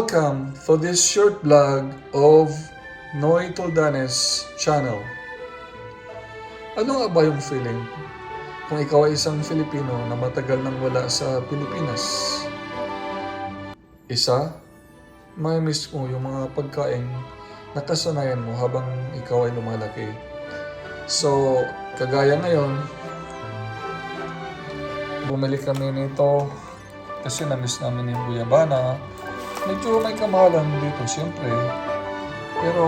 Welcome for this short vlog of Noy Toldanes channel. Ano nga ba yung feeling kung ikaw ay isang Filipino na matagal nang wala sa Pilipinas? Isa, may miss mo yung mga pagkain nakasanayan mo habang ikaw ay lumalaki. So, kagaya ngayon, bumili kami nito kasi na-miss namin yung guyabana. Medyo may kamahalan dito, siyempre. Pero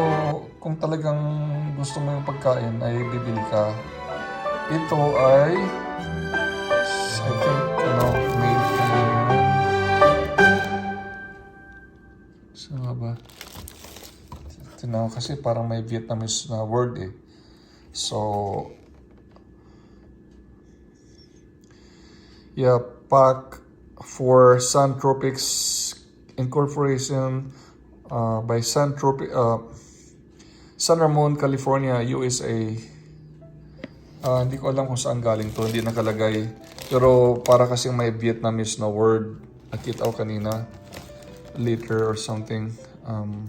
kung talagang gusto mo yung pagkain, ay bibili ka. Ito ay, I think, ano, made in... Saan nga ba? Tinaw kasi parang may Vietnamese na word eh. So, yeah, pack for Sun Tropics Incorporation uh, by Sun Tropic uh, San Ramon, California, USA. Ah, hindi ko alam kung saan galing to, hindi nakalagay. Pero para kasing may Vietnamese na word, nakita ko kanina, later or something. Um,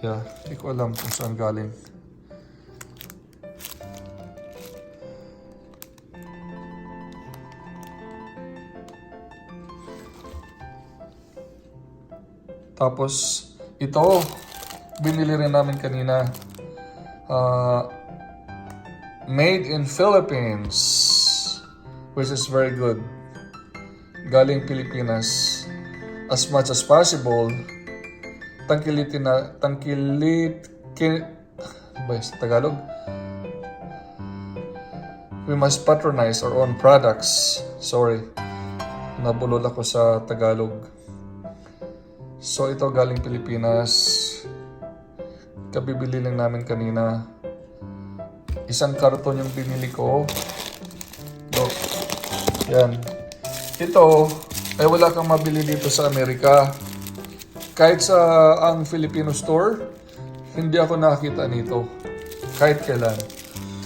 yeah, hindi ko alam kung saan galing. Tapos, ito, binili rin namin kanina. Ah, made in Philippines. Which is very good. Galing Pilipinas. As much as possible, tangkilitin na, tangkilit, ki, ano ba sa Tagalog? We must patronize our own products. Sorry. Nabulol ako sa Tagalog. So ito galing Pilipinas. Kabibili lang namin kanina. Isang karton yung binili ko. Look. Yan. Ito, ay wala kang mabili dito sa Amerika. Kahit sa ang Filipino store, hindi ako nakakita nito. Kahit kailan.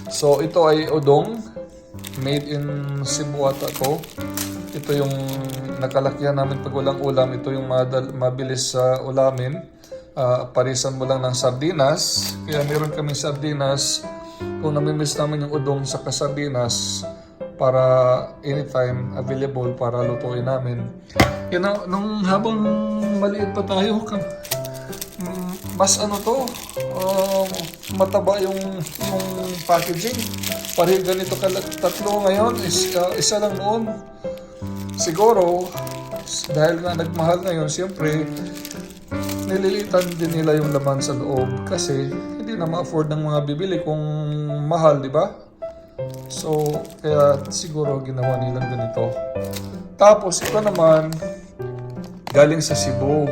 So ito ay udong. Made in Cebu ata to. Ito yung nakalakyan namin pag walang ulam. Ito yung madal- mabilis sa ulamin. Ah, parisan mo lang ng sardinas. Kaya meron kaming sardinas. Kung namimiss namin yung udong sa kasardinas, para anytime available para lutuin namin. You know, nung habang maliit pa tayo, mm, mas ano to, um, mataba yung, yung packaging. Pareho ganito kala, tatlo ngayon, is, uh, isa lang noon. Siguro, dahil nga nagmahal ngayon, siyempre, nililitan din nila yung laman sa loob kasi hindi na ma-afford ng mga bibili kung mahal, di ba? So, kaya siguro ginawa nilang ganito. Tapos, ito naman, galing sa Cebu.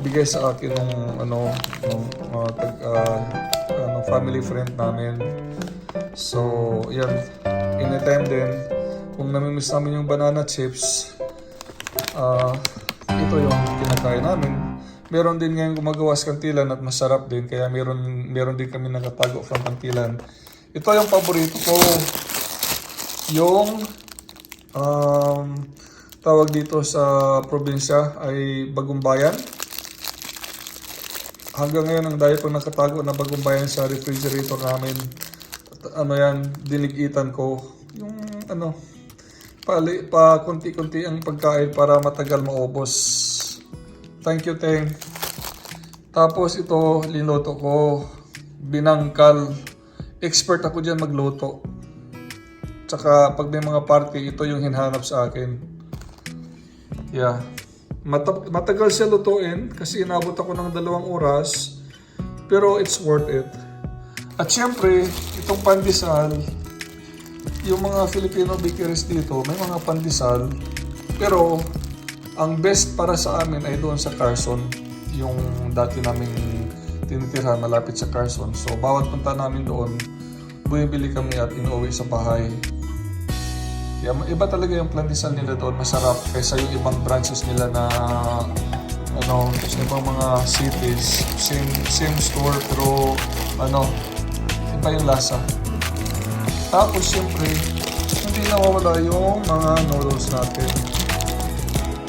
Bigay sa akin ng ano, ng uh, tag, uh, ano, family friend namin. So, yan. Anytime din, kung namimiss namin yung banana chips, ah, ito yung kinakain namin. Meron din ngayon gumagawa sa kantilan at masarap din. Kaya meron, meron din kami nakatago from kantilan. Ito yung paborito ko. Yung um, tawag dito sa probinsya ay Bagong Bayan. Hanggang ngayon ang dahil pang nakatago na Bagong Bayan sa refrigerator namin. At ano yan, dinigitan ko. Yung ano, pali, pa konti-konti ang pagkain para matagal maubos. Thank you, Teng. Tapos ito, linuto ko. Binangkal. Expert ako dyan magluto. Tsaka pag may mga party, ito yung hinhanap sa akin. Yeah. Mata- matagal siya lutuin kasi inabot ako ng dalawang oras. Pero it's worth it. At syempre, itong pandesal, yung mga Filipino bakeries dito, may mga pandesal. Pero, ang best para sa amin ay doon sa Carson. Yung dati naming tinitirhan malapit sa Carson. So, bawat punta namin doon, bumibili kami at inuwi sa bahay. Yeah, iba talaga yung pandesal nila doon. Masarap kaysa yung ibang branches nila na ano, sa ibang mga cities. Same, same store pero ano, iba yung lasa. Tapos siyempre, hindi nawawala yung mga noodles natin.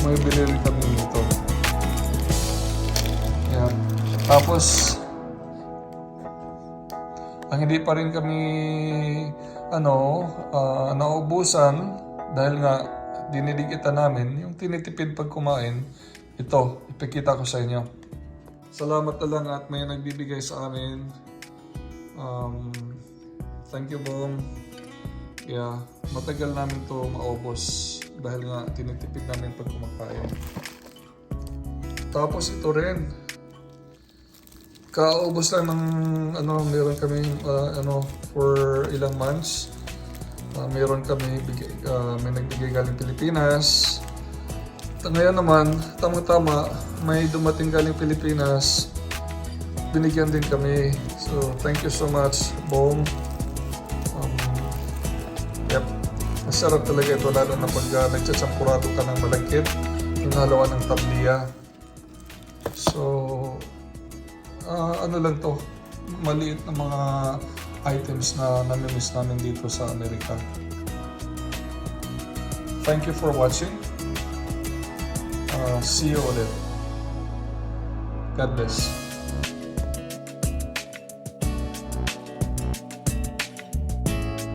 May binili kami nito. Yan. Tapos, ang hindi pa rin kami ano, uh, naubusan dahil nga dinidikitan namin yung tinitipid pag kumain. Ito, ipakita ko sa inyo. Salamat na lang at may nagbibigay sa amin um, thank you, Bong. Yeah, matagal namin to maubos dahil nga tinitipid namin pag kumakain. Tapos ito rin, Kaubos lang ng ano, meron kami ano for ilang months. Ah, meron kami bigay, ah, may nagbigay galing Pilipinas. Ngayon naman, tama-tama, may dumating galing Pilipinas. Binigyan din kami. So, thank you so much, Bong. Masarap talaga ito, lalo na pag uh, nagsasampurado ka ng malagkit. Hinalawan ng tablia. So, Ah, ano lang to, maliit na mga items na namimiss namin dito sa Amerika. Thank you for watching. Ah, see you ulit. God bless.